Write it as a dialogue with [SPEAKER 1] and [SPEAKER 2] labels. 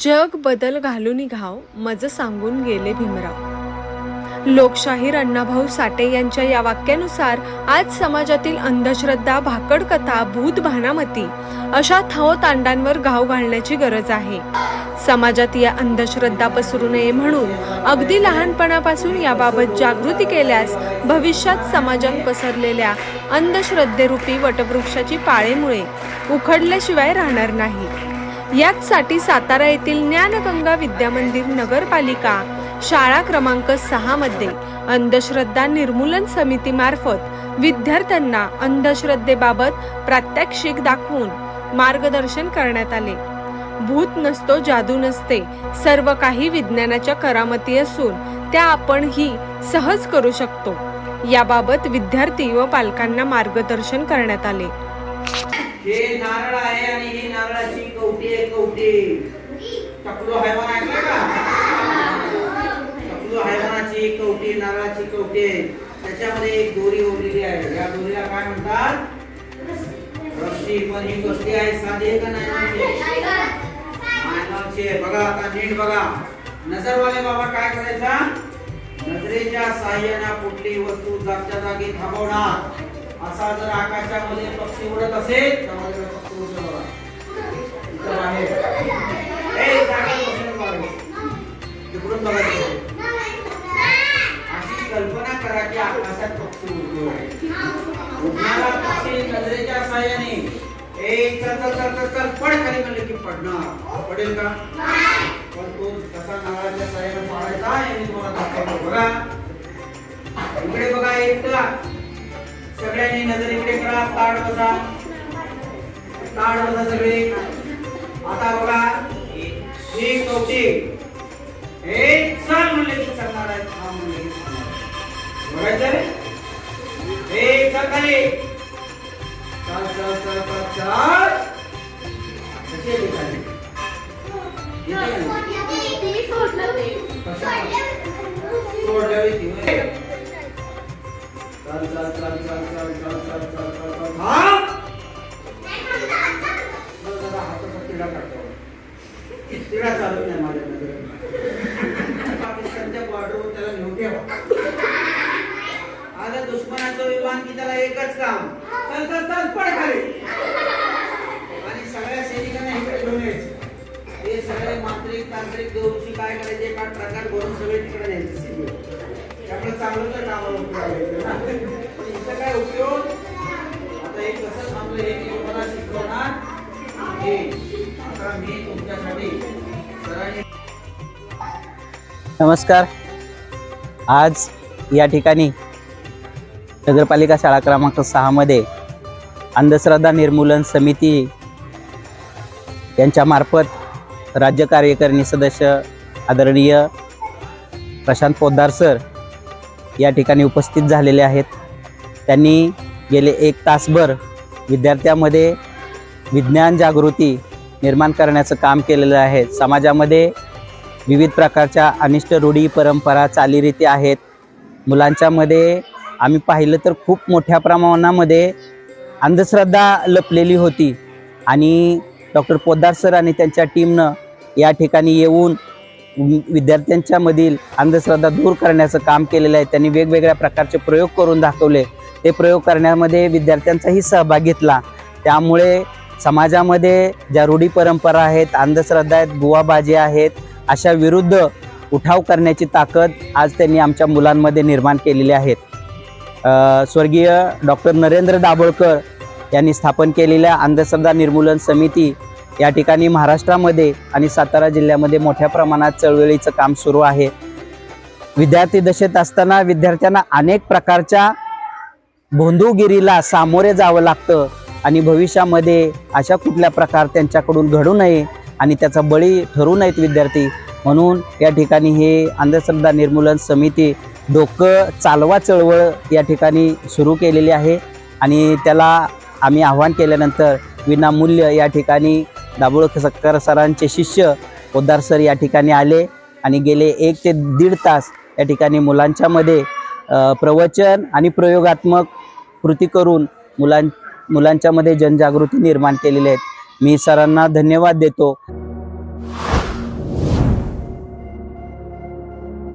[SPEAKER 1] जग बदल घालून घाव मज सांगून गेले भीमराव. लोकशाहीर अण्णाभाऊ साठे यांच्या या वाक्यानुसार आज समाजातील अंधश्रद्धा भाकड कथा भूत भानामती अशा थाव तांडांवर घाव घालण्याची गरज आहे. समाजात या अंधश्रद्धा पसरू नये म्हणून अगदी लहानपणापासून याबाबत जागृती केल्यास भविष्यात समाजात पसरलेल्या अंधश्रद्धेरूपी वटवृक्षाची पाळेमुळे उखडल्याशिवाय राहणार नाही. याचसाठी सातारा येथील ज्ञानगंगा विद्यामंदिर नगरपालिका शाळा क्रमांक सहा मध्ये अंधश्रद्धा निर्मूलन समितीमार्फत विद्यार्थ्यांना अंधश्रद्धेबाबत प्रात्यक्षिक दाखवून मार्गदर्शन करण्यात आले. भूत नसतो जादू नसते सर्व काही विज्ञानाच्या करामती असून त्या आपण ही सहज करू शकतो. याबाबत विद्यार्थी व पालकांना मार्गदर्शन करण्यात आले.
[SPEAKER 2] हे नारळ आहे आणि ही नारळाची कवटी आहे कवटी. टकलो हैवान ऐकलं का? टकलो हैवानाची कवटी नारळाची कवटी आहे. त्याच्यामध्ये एक दोरी ओढलेली आहे. या दोरीला काय म्हणतात? रस्सी. पण ही कसली आहे? साधी आहे का नाही? नायलॉनची आहे. बघा आता नीट बघा. नजरवाले बाबा काय करायचा? नजरेच्या साह्याने कुठली वस्तू जागच्या जागी थांबवणार? असा जर आकाशामध्ये पक्षी उडत असेल तर माझ्याकडे पक्षी उडतो बघा. तिकडून बघायचं. अशी कल्पना करा की आकाशात पक्षी उडतो उडणारा पक्षी नजरेच्या साह्याने. एक चल चल चल चल चल पड खाली म्हणलं की पडणार. पडेल का? पण तो कसा नारळाच्या साह्याने पाडायचा तुम्हाला दाखवतो. बघा. इकडे बघा एकटा सगळ्यांनी नजर इकडे करा ताड बसा ताड बसा सगळे. आता बघा ही कवटी हे चल म्हणले की चालणार आहे थांब म्हणले की. बघायचं रे? हे चल खाली. चल चल चल चल चल. कशी आहे ती खाली? येते का हाताचा काढतो. तिढा चालत नाही माझ्या नजरेत. पाकिस्तानच्या बॉर्डरवर त्याला नेऊन ठेवा. आता दुश्मनाचं विमान की त्याला एकच काम चल चल चल पड खाली आणि सगळ्या सैनिकांना इकडे घेऊन यायचं हे सगळे मांत्रिक तांत्रिक देऊची काय करायचे एका ट्रकात भरून सगळे तिकडे न्यायचे सैनिक. त्यामुळे चांगलं तर कामाला उपयोग इथं काय उपयोग आता हे कसं थांबलं हे मला शिकवणार हे
[SPEAKER 3] नमस्कार. आज या ठिकाणी नगरपालिका शाळा क्रमांक सहामध्ये अंधश्रद्धा निर्मूलन समिती यांच्यामार्फत राज्य कार्यकारिणी सदस्य आदरणीय प्रशांत पोद्दार सर या ठिकाणी उपस्थित झालेले आहेत. त्यांनी गेले एक तासभर विद्यार्थ्यामध्ये विज्ञान जागृती निर्माण करण्याचं काम केलेलं आहे. समाजामध्ये विविध प्रकारच्या अनिष्ट रूढी परंपरा चालीरीती आहेत. मुलांच्यामध्ये आम्ही पाहिलं तर खूप मोठ्या प्रमाणामध्ये अंधश्रद्धा लपलेली होती. आणि डॉक्टर पोद्दार सर आणि त्यांच्या टीमनं या ठिकाणी येऊन विद्यार्थ्यांच्यामधील अंधश्रद्धा दूर करण्याचं काम केलेलं आहे. त्यांनी वेगवेगळ्या प्रकारचे प्रयोग करून दाखवले. ते प्रयोग करण्यामध्ये विद्यार्थ्यांचाही सहभाग घेतला. त्यामुळे समाजामध्ये ज्या रूढी परंपरा आहेत अंधश्रद्धा आहेत बुवाबाजी आहेत अशा विरुद्ध उठाव करण्याची ताकद आज त्यांनी आमच्या मुलांमध्ये निर्माण केलेली आहेत. स्वर्गीय डॉक्टर नरेंद्र दाभोळकर यांनी स्थापन केलेल्या अंधश्रद्धा निर्मूलन समिती या ठिकाणी महाराष्ट्रामध्ये आणि सातारा जिल्ह्यामध्ये मोठ्या प्रमाणात चळवळीचं काम सुरू आहे. विद्यार्थी दशेत असताना विद्यार्थ्यांना अनेक प्रकारच्या भोंदूगिरीला सामोरे जावं लागतं. आणि भविष्यामध्ये अशा कुठल्या प्रकार त्यांच्याकडून घडू नये आणि त्याचा बळी ठरू नयेत विद्यार्थी. म्हणून या ठिकाणी हे अंधश्रद्धा निर्मूलन समिती डोकं चालवा चळवळ या ठिकाणी सुरू केलेली आहे आणि त्याला आम्ही आव्हान केल्यानंतर विनामूल्य या ठिकाणी दाभोळ सक्कर सरांचे शिष्य पोद्दार सर या ठिकाणी आले आणि गेले एक ते दीड तास या ठिकाणी मुलांच्यामध्ये प्रवचन आणि प्रयोगात्मक कृती करून मुलां मुलांच्यामध्ये जनजागृती निर्माण केलेली आहे. मी सरांना धन्यवाद देतो.